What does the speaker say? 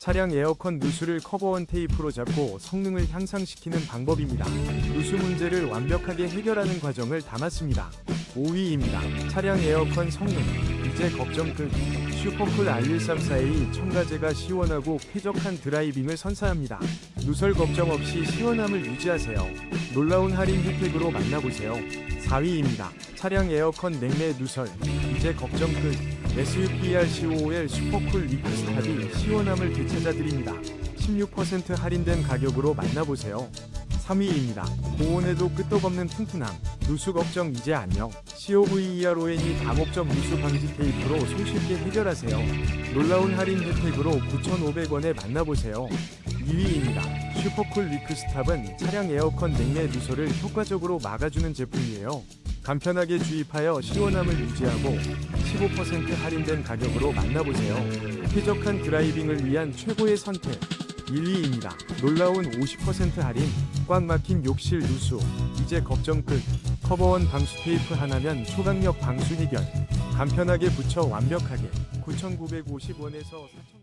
차량 에어컨 누수를 커버원 테이프로 잡고 성능을 향상시키는 방법입니다. 누수 문제를 완벽하게 해결하는 과정을 담았습니다. 5위입니다. 차량 에어컨 성능 이제 걱정 끝. 슈퍼쿨 R1342 첨가제가 시원하고 쾌적한 드라이빙을 선사합니다. 누설 걱정 없이 시원함을 유지하세요. 놀라운 할인 혜택으로 만나보세요. 4위입니다. 차량 에어컨 냉매 누설 이제 걱정 끝. SUPR-COOL 슈퍼쿨 리프스탑이 시원함을 되찾아드립니다. 16% 할인된 가격으로 만나보세요. 3위입니다. 고온에도 끄떡 없는 튼튼함. 누수 걱정 이제 안녕. COVERON이 다목적 누수 방지 테이프로 손쉽게 해결하세요. 놀라운 할인 혜택으로 9,500원에 만나보세요. 2위입니다. 슈퍼쿨 리크스탑은 차량 에어컨 냉매 누설을 효과적으로 막아주는 제품이에요. 간편하게 주입하여 시원함을 유지하고 15% 할인된 가격으로 만나보세요. 쾌적한 드라이빙을 위한 최고의 선택. 1위입니다. 놀라운 50% 할인. 꽉 막힌 욕실 누수. 이제 걱정 끝. 커버원 방수 테이프 하나면 초강력 방수 해결. 간편하게 붙여 완벽하게. 9,950원에서 4,000원.